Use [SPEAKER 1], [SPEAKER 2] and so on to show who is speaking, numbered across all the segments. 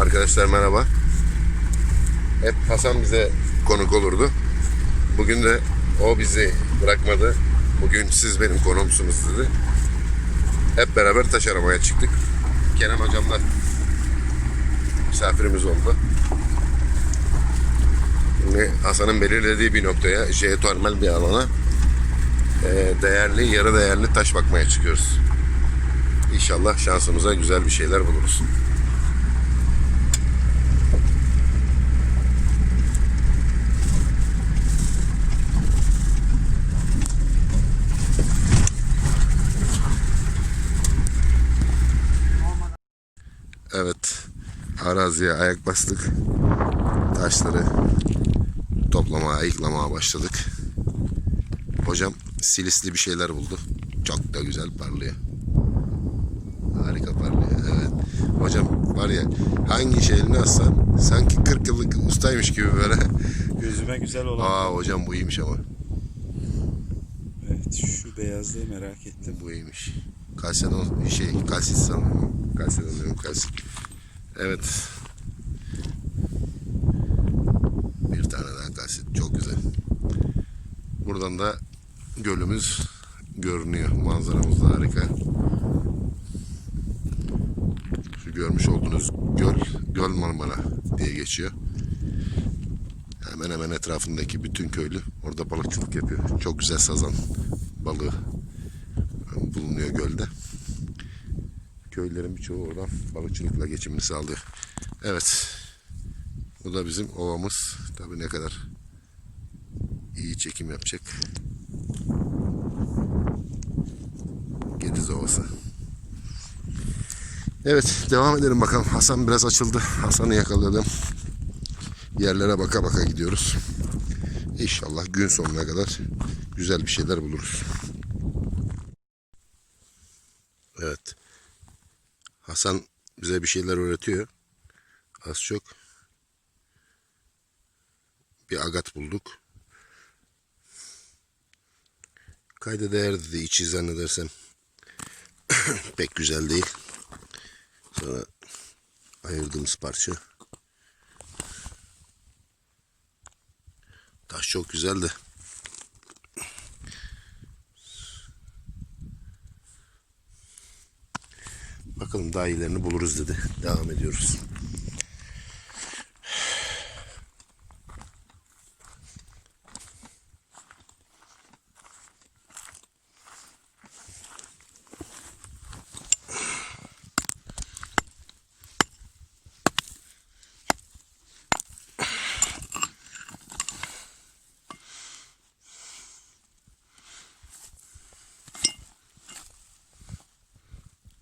[SPEAKER 1] Arkadaşlar merhaba. Hep Hasan bize konuk olurdu. Bugün de o bizi bırakmadı. Bugün siz benim konuğumsunuz dedi. Hep beraber taş aramaya çıktık. Kenan hocamla misafirimiz oldu. Şimdi Hasan'ın belirlediği bir noktaya, jeotermal bir alana e, değerli, yarı değerli taş bakmaya çıkıyoruz. İnşallah şansımıza güzel bir şeyler buluruz. Evet, araziye ayak bastık. Taşları toplamaya, ayıklamaya başladık. Hocam silisli bir şeyler buldu. Çok da güzel parlıyor. Harika parlıyor. Evet. Hocam var ya hangi işe elini atsan sanki 40 yıllık ustaymış gibi böyle.
[SPEAKER 2] Gözüme güzel olan.
[SPEAKER 1] Aa hocam bu iyiymiş ama.
[SPEAKER 2] Evet şu beyazlığı merak ettim.
[SPEAKER 1] Bu iyiymiş. Kalsedon şey kalsit sanırım. Kalsedon diyorum kalsit. Evet. Bir tane daha kalsit. Çok güzel. Buradan da gölümüz görünüyor. Manzaramız da harika. Şu görmüş olduğunuz göl, Göl Marmara diye geçiyor. Hemen hemen etrafındaki bütün köylü orada balıkçılık yapıyor. Çok güzel sazan balığı bulunuyor gölde. Köylülerin birçoğu oradan balıkçılıkla geçimini sağlıyor. Evet. Bu da bizim ovamız. Tabii ne kadar iyi çekim yapacak. Gediz Ovası. Evet devam edelim bakalım. Hasan biraz açıldı. Hasan'ı yakaladım. Yerlere baka baka gidiyoruz. İnşallah gün sonuna kadar güzel bir şeyler buluruz. Evet. Hasan bize bir şeyler öğretiyor. Az çok. Bir agat bulduk. Kayda değer dedi içi zannedersem. Pek güzel değil. Sonra ayırdığımız parça. Taş çok güzeldi. Bakalım daha iyilerini buluruz dedi. Devam ediyoruz.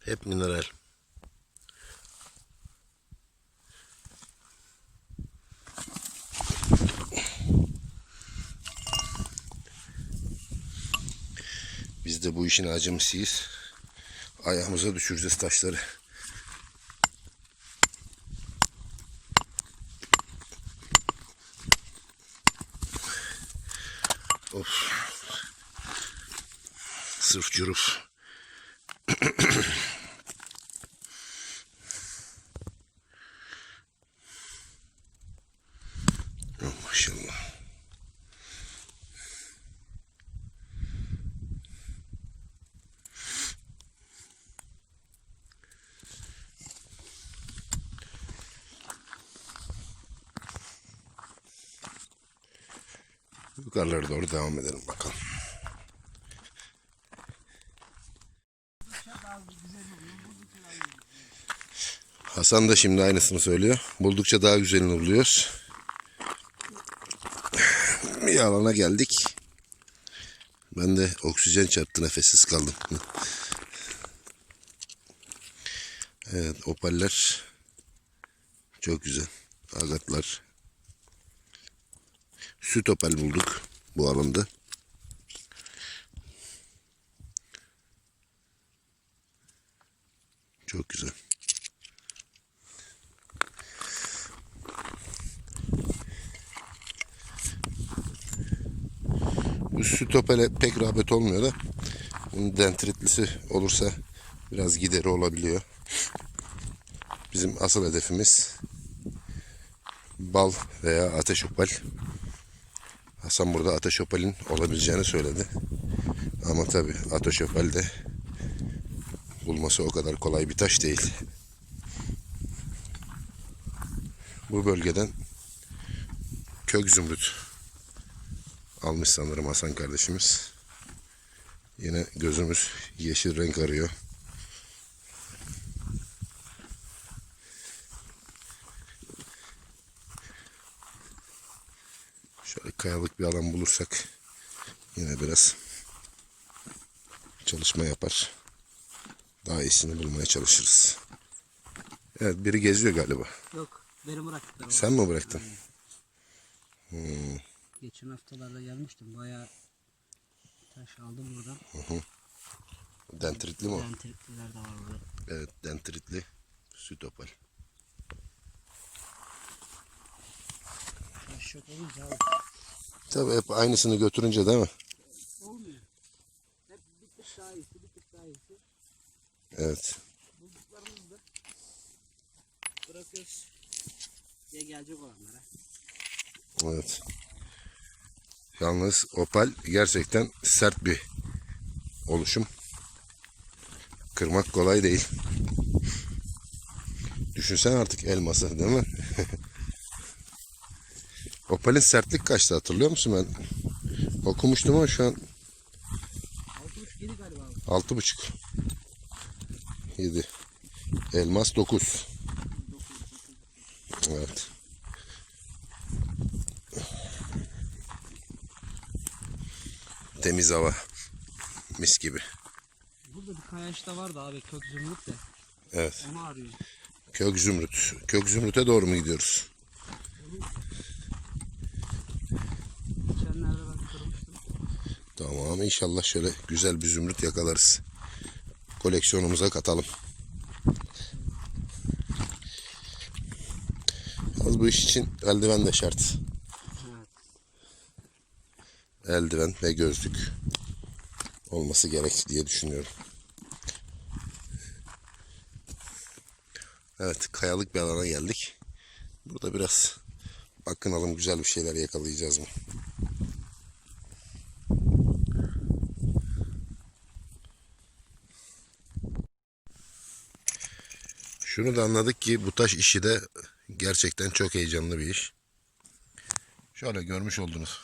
[SPEAKER 1] Hep mineral. De bu işin acemisiyiz. Ayağımıza düşüreceğiz taşları. Of. Sırf cüruf. Oh, maşallah. Yukarılara doğru devam edelim bakalım. Hasan da şimdi aynısını söylüyor. Buldukça daha güzelini buluyoruz. Bir alana geldik. Ben de oksijen çarptı nefessiz kaldım. Evet opaller çok güzel. Agatlar. Süt opal bulduk bu alanda. Çok güzel. Bu süt opele pek rağbet olmuyor da bunun dentritlisi olursa biraz gideri olabiliyor. Bizim asıl hedefimiz bal veya ateş opal. Hasan burada ateş opalin olabileceğini söyledi. Ama tabi ateş opal de bulması o kadar kolay bir taş değil. Bu bölgeden kök zümrüt almış sanırım Hasan kardeşimiz. Yine gözümüz yeşil renk arıyor. Şöyle kayalık bir alan bulursak yine biraz çalışma yapar. Daha iyisini bulmaya çalışırız. Evet biri geziyor galiba.
[SPEAKER 3] Yok benim bıraktıklarım.
[SPEAKER 1] Sen mi bıraktın?
[SPEAKER 3] Geçen haftalarda gelmiştim. Bayağı taş aldım buradan.
[SPEAKER 1] Dentritli mi o?
[SPEAKER 3] Lentrikliler de var burada.
[SPEAKER 1] Evet dentritli süt opal.
[SPEAKER 3] Taş yok olunca.
[SPEAKER 1] Tabii hep aynısını götürünce değil mi?
[SPEAKER 3] Olmuyor. Hep bir tık daha iyisi, bir tık daha iyisi.
[SPEAKER 1] Evet.
[SPEAKER 3] Bulduklarımızı da bırakıyoruz. Ya gelecek olanlara.
[SPEAKER 1] Evet. Yalnız opal gerçekten sert bir oluşum. Kırmak kolay değil. Düşünsen artık elması değil mi? Opal'in sertlik kaçtı hatırlıyor musun ben? Okumuştum ama şu an
[SPEAKER 3] 6.5 7 galiba abi.
[SPEAKER 1] altı buçuk. Yedi. Elmas dokuz. Evet. Temiz hava. Mis gibi.
[SPEAKER 3] Burada bir kayaç da vardı abi kök zümrüt de.
[SPEAKER 1] Evet.
[SPEAKER 3] Onu arıyor.
[SPEAKER 1] Kök zümrüt. Kök zümrüte doğru mu gidiyoruz? Tamam inşallah şöyle güzel bir zümrüt yakalarız. Koleksiyonumuza katalım. Yalnız bu iş için eldiven de şart.
[SPEAKER 3] Evet.
[SPEAKER 1] Eldiven ve gözlük olması gerek diye düşünüyorum. Evet kayalık bir alana geldik. Burada biraz bakınalım güzel bir şeyler yakalayacağız mı? Şunu da anladık ki bu taş işi de gerçekten çok heyecanlı bir iş. Şöyle görmüş oldunuz.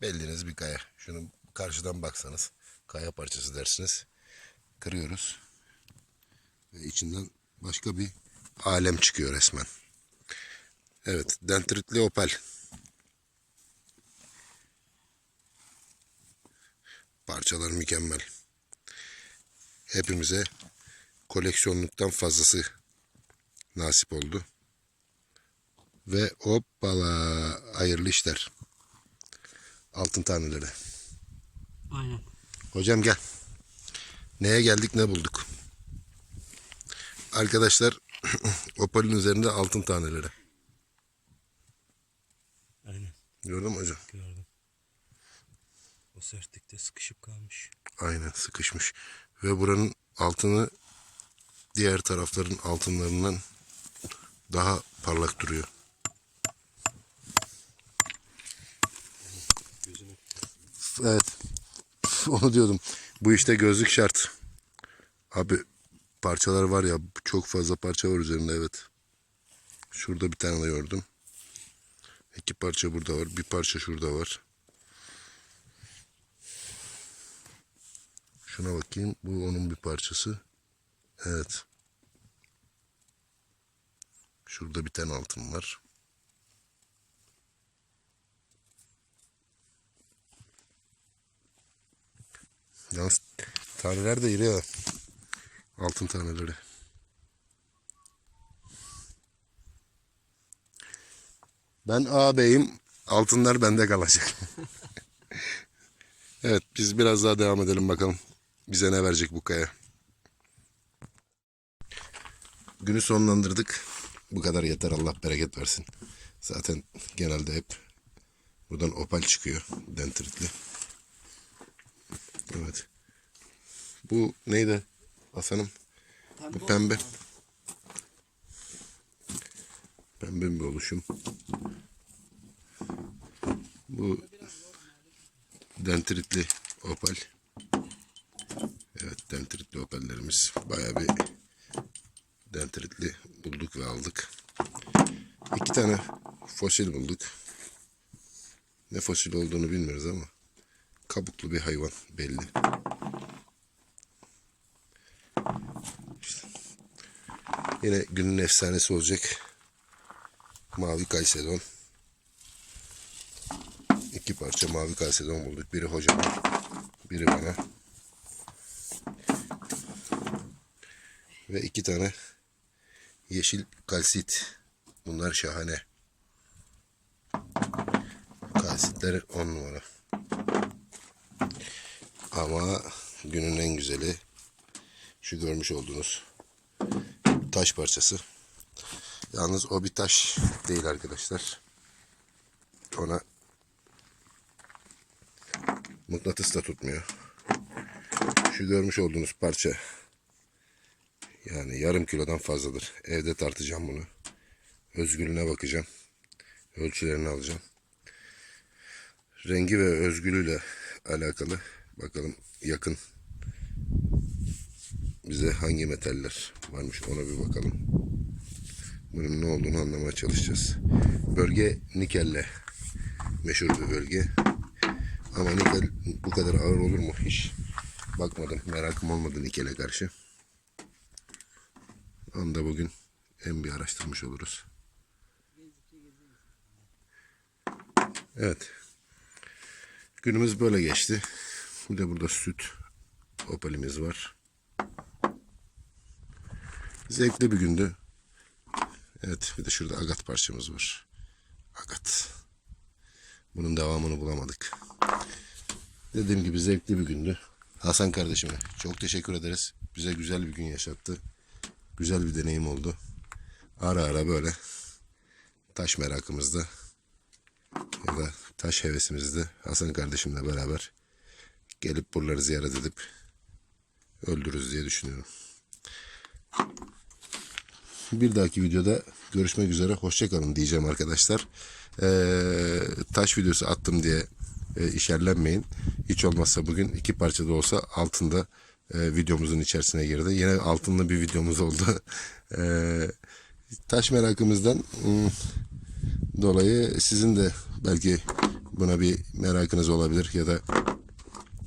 [SPEAKER 1] Belliniz bir kaya. Şunu karşıdan baksanız kaya parçası dersiniz. Kırıyoruz. Ve içinden başka bir alem çıkıyor resmen. Evet, dendritli opal. Parçalar mükemmel. Hepimize koleksiyonluktan fazlası nasip oldu. Ve hoppala hayırlı işler. Altın taneleri.
[SPEAKER 3] Aynen.
[SPEAKER 1] Hocam gel. Neye geldik ne bulduk? Arkadaşlar opalin üzerinde altın taneleri.
[SPEAKER 2] Aynen
[SPEAKER 1] Gördün mü hocam?
[SPEAKER 2] gördüm. O sertlikte sıkışıp kalmış.
[SPEAKER 1] Aynen sıkışmış. Ve buranın altını diğer tarafların altınlarından daha parlak duruyor. Evet. Onu diyordum. Bu işte gözlük şart. Abi parçalar var ya çok fazla parça var üzerinde evet. Şurada bir tane gördüm. İki parça burada var. Bir parça şurada var. Şuna bakayım. Bu onun bir parçası. Evet. Şurada bir tane altın var. Yalnız taneler de iri ha. Altın taneleri. Ben ağabeyim. Altınlar bende kalacak. evet biz biraz daha devam edelim bakalım. Bize ne verecek bu kaya. Günü sonlandırdık. Bu kadar yeter Allah bereket versin. Zaten genelde hep buradan opal çıkıyor. Dentritli. Evet. Bu neydi Hasan'ım? Bu pembe. Pembe bir oluşum. Bu dentritli opal. Evet dentritli opallerimiz. Bayağı bir dentritli bulduk ve aldık. İki tane fosil bulduk. Ne fosil olduğunu bilmiyoruz ama kabuklu bir hayvan belli. İşte. Yine günün efsanesi olacak. Mavi Kaysedon. İki parça mavi Kaysedon bulduk. Biri hocama, biri bana. Ve iki tane yeşil kalsit. Bunlar şahane. Kalsitler on numara. Ama günün en güzeli şu görmüş olduğunuz taş parçası. Yalnız o bir taş değil arkadaşlar. Ona mıknatıs da tutmuyor. Şu görmüş olduğunuz parça yani yarım kilodan fazladır. Evde tartacağım bunu. Özgülüne bakacağım. Ölçülerini alacağım. Rengi ve özgülüyle alakalı. Bakalım yakın bize hangi metaller varmış ona bir bakalım. Bunun ne olduğunu anlamaya çalışacağız. Bölge nikelle meşhur bir bölge. Ama nikel bu kadar ağır olur mu hiç bakmadım. Merakım olmadı nikele karşı. Onu da bugün en bir araştırmış oluruz. Evet. Günümüz böyle geçti. Bir de burada süt opalimiz var. Zevkli bir gündü. Evet bir de şurada agat parçamız var. Agat. Bunun devamını bulamadık. Dediğim gibi zevkli bir gündü. Hasan kardeşime çok teşekkür ederiz. Bize güzel bir gün yaşattı. Güzel bir deneyim oldu. Ara ara böyle taş merakımızda ya da taş hevesimizde Hasan kardeşimle beraber gelip buraları ziyaret edip öldürürüz diye düşünüyorum. Bir dahaki videoda görüşmek üzere. Hoşçakalın diyeceğim arkadaşlar. Ee, taş videosu attım diye e, işerlenmeyin. Hiç olmazsa bugün iki parça da olsa altında e, videomuzun içerisine girdi. Yine altında bir videomuz oldu. Ee, taş merakımızdan hmm, dolayı sizin de belki buna bir merakınız olabilir ya da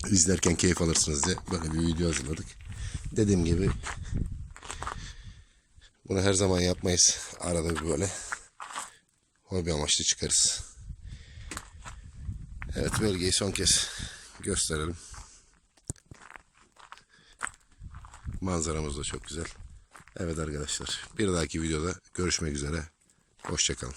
[SPEAKER 1] izlerken keyif alırsınız diye böyle bir video hazırladık. Dediğim gibi bunu her zaman yapmayız. Arada bir böyle hobi amaçlı çıkarız. Evet bölgeyi son kez gösterelim. Manzaramız da çok güzel. Evet arkadaşlar bir dahaki videoda görüşmek üzere. Hoşçakalın.